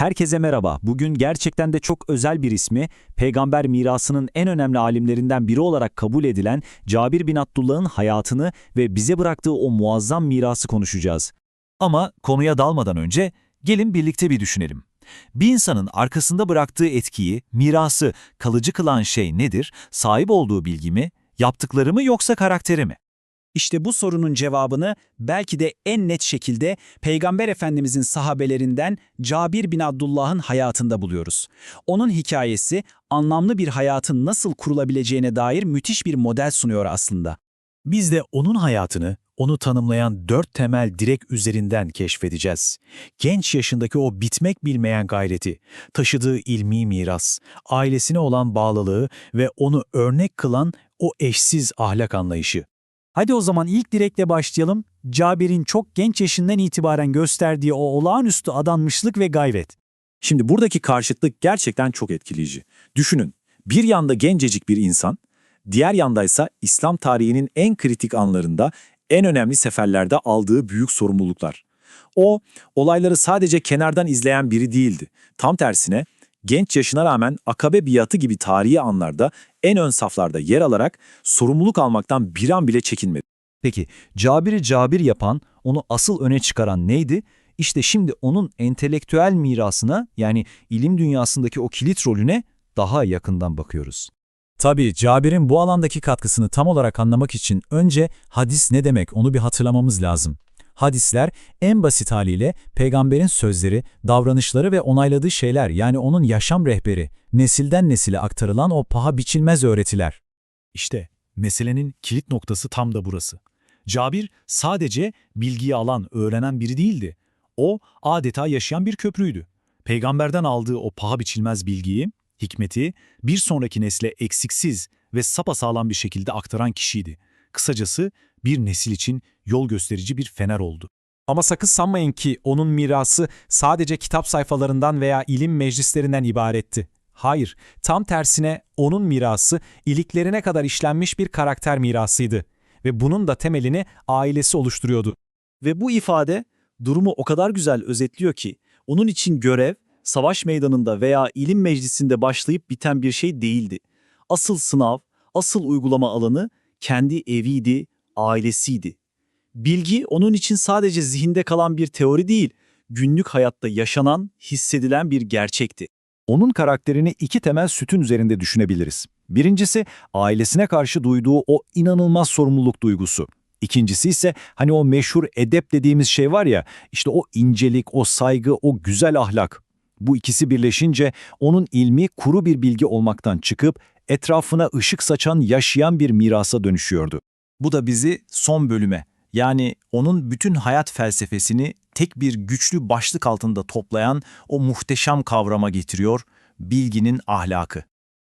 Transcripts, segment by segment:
Herkese merhaba. Bugün gerçekten de çok özel bir ismi, peygamber mirasının en önemli alimlerinden biri olarak kabul edilen Cabir bin Abdullah'ın hayatını ve bize bıraktığı o muazzam mirası konuşacağız. Ama konuya dalmadan önce gelin birlikte bir düşünelim. Bir insanın arkasında bıraktığı etkiyi, mirası, kalıcı kılan şey nedir? Sahip olduğu bilgi mi, yaptıkları mı yoksa karakteri mi? İşte bu sorunun cevabını belki de en net şekilde Peygamber Efendimizin sahabelerinden Cabir bin Abdullah'ın hayatında buluyoruz. Onun hikayesi anlamlı bir hayatın nasıl kurulabileceğine dair müthiş bir model sunuyor aslında. Biz de onun hayatını, onu tanımlayan dört temel direk üzerinden keşfedeceğiz. Genç yaşındaki o bitmek bilmeyen gayreti, taşıdığı ilmi miras, ailesine olan bağlılığı ve onu örnek kılan o eşsiz ahlak anlayışı. Hadi o zaman ilk direkle başlayalım. Cabir'in çok genç yaşından itibaren gösterdiği o olağanüstü adanmışlık ve gayret. Şimdi buradaki karşıtlık gerçekten çok etkileyici. Düşünün, bir yanda gencecik bir insan, diğer yandaysa İslam tarihinin en kritik anlarında, en önemli seferlerde aldığı büyük sorumluluklar. O, olayları sadece kenardan izleyen biri değildi. Tam tersine, genç yaşına rağmen akabe biatı gibi tarihi anlarda en ön saflarda yer alarak sorumluluk almaktan bir an bile çekinmedi. Peki Cabir'i Cabir yapan, onu asıl öne çıkaran neydi? İşte şimdi onun entelektüel mirasına yani ilim dünyasındaki o kilit rolüne daha yakından bakıyoruz. Tabii Cabir'in bu alandaki katkısını tam olarak anlamak için önce hadis ne demek onu bir hatırlamamız lazım. Hadisler en basit haliyle peygamberin sözleri, davranışları ve onayladığı şeyler yani onun yaşam rehberi, nesilden nesile aktarılan o paha biçilmez öğretiler. İşte meselenin kilit noktası tam da burası. Cabir sadece bilgiyi alan, öğrenen biri değildi. O adeta yaşayan bir köprüydü. Peygamberden aldığı o paha biçilmez bilgiyi, hikmeti bir sonraki nesle eksiksiz ve sapasağlam bir şekilde aktaran kişiydi. Kısacası bir nesil için yol gösterici bir fener oldu. Ama sakın sanmayın ki onun mirası sadece kitap sayfalarından veya ilim meclislerinden ibaretti. Hayır, tam tersine onun mirası iliklerine kadar işlenmiş bir karakter mirasıydı ve bunun da temelini ailesi oluşturuyordu. Ve bu ifade durumu o kadar güzel özetliyor ki onun için görev savaş meydanında veya ilim meclisinde başlayıp biten bir şey değildi. Asıl sınav, asıl uygulama alanı kendi eviydi, ailesiydi. Bilgi onun için sadece zihinde kalan bir teori değil, günlük hayatta yaşanan, hissedilen bir gerçekti. Onun karakterini iki temel sütun üzerinde düşünebiliriz. Birincisi ailesine karşı duyduğu o inanılmaz sorumluluk duygusu. İkincisi ise hani o meşhur edep dediğimiz şey var ya, işte o incelik, o saygı, o güzel ahlak. Bu ikisi birleşince onun ilmi kuru bir bilgi olmaktan çıkıp etrafına ışık saçan yaşayan bir mirasa dönüşüyordu. Bu da bizi son bölüme, yani onun bütün hayat felsefesini tek bir güçlü başlık altında toplayan o muhteşem kavrama getiriyor, bilginin ahlakı.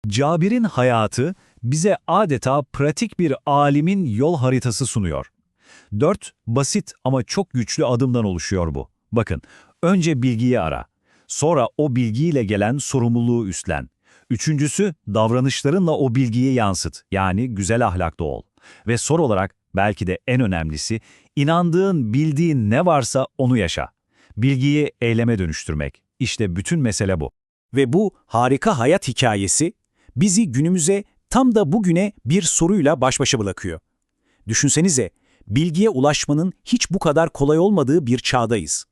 Cabir'in hayatı bize adeta pratik bir alimin yol haritası sunuyor. Dört basit ama çok güçlü adımdan oluşuyor bu. Bakın, önce bilgiyi ara. Sonra o bilgiyle gelen sorumluluğu üstlen. Üçüncüsü, davranışlarınla o bilgiyi yansıt. Yani güzel ahlaklı ol. Ve son olarak, belki de en önemlisi, inandığın, bildiğin ne varsa onu yaşa. Bilgiyi eyleme dönüştürmek. İşte bütün mesele bu. Ve bu harika hayat hikayesi bizi günümüze tam da bugüne bir soruyla baş başa bırakıyor. Düşünsenize, bilgiye ulaşmanın hiç bu kadar kolay olmadığı bir çağdayız.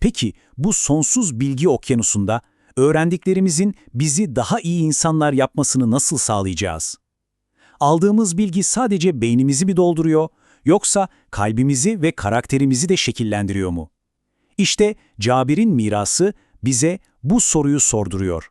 Peki bu sonsuz bilgi okyanusunda öğrendiklerimizin bizi daha iyi insanlar yapmasını nasıl sağlayacağız? Aldığımız bilgi sadece beynimizi mi dolduruyor yoksa kalbimizi ve karakterimizi de şekillendiriyor mu? İşte Cabir'in mirası bize bu soruyu sorduruyor.